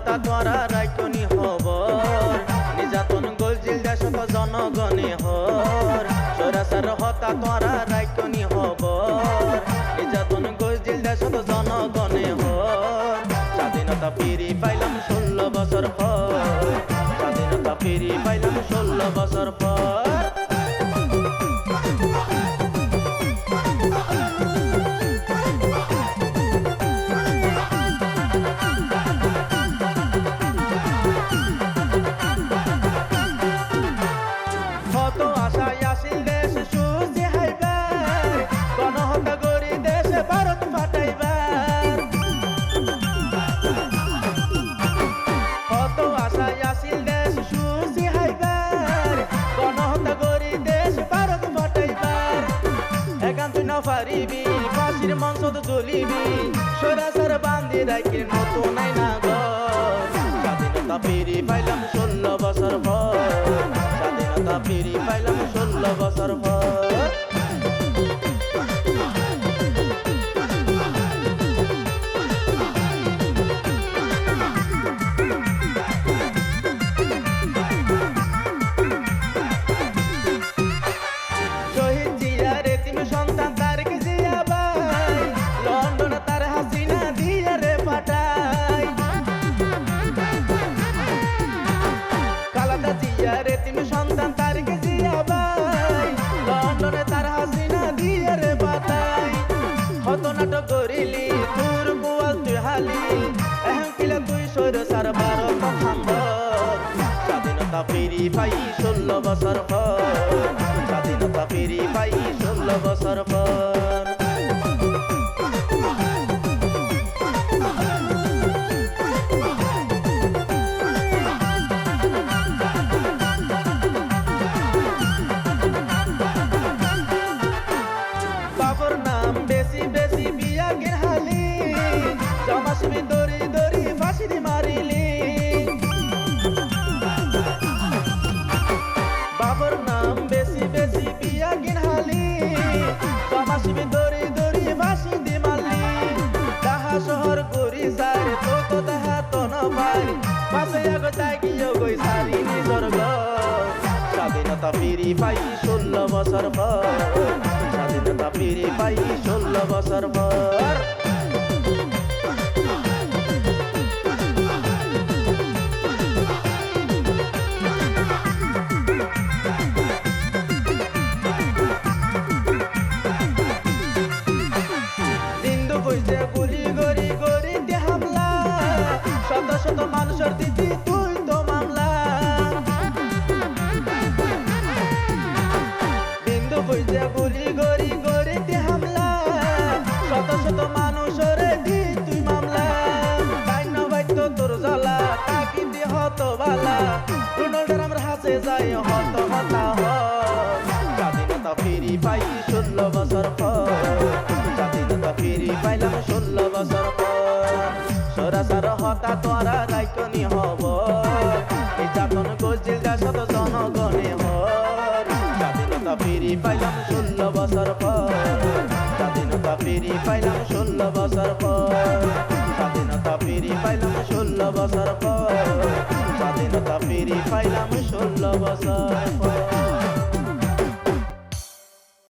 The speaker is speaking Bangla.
হত্যা তোরা রাইকনি হবর। নির্যাতন গলজিল দেশত জনগণে হর। সরাসর হত্যা তোরা রাইকনি হবর। নির্যাতন গলজিল দেশত জনগণে হর। স্বাধীনতা ফিরি পাইলাম ষোলো বছর পর। স্বাধীনতা ফিরি পাইলাম ষোলো বছর পর। পারিবি ফাঁসির মঞ্চত জ্বলিবি সরাসর বান্ধি রাখি নতুন না গো স্বাধীনতা পেরি পাইলাম স্বাধীনতা ফিরি পাই ষোলো বছর পর। স্বাধীনতা ফিরি পাই ষোলো বছর পর। স্বাধীনতা পেরে পাই ষোলো বছর পর। স্বাধীনতা পেরে পাই ষোলো বছর পর। হত বালা রোনাল্ডোর আমার হাসে যায় হত হতা স্বাধীনতা ফিরি পাই ষোলো বছর পর। স্বাধীনতা ফিরি পাইলাম ষোলো বছর পর। সরাসর হতা তোরা রাইকনি হব। নির্যাতন গজিল দাসত জনগণে হর স্বাধীনতা ফিরি পাইলাম ষোলো বছর পর। স্বাধীনতা ফিরি পাইলাম ষোলো বছর পর। স্বাধীনতা ফিরি পাইলাম ষোলো বছর পর। ফিরি পাইলাম ষোলো বছর পর।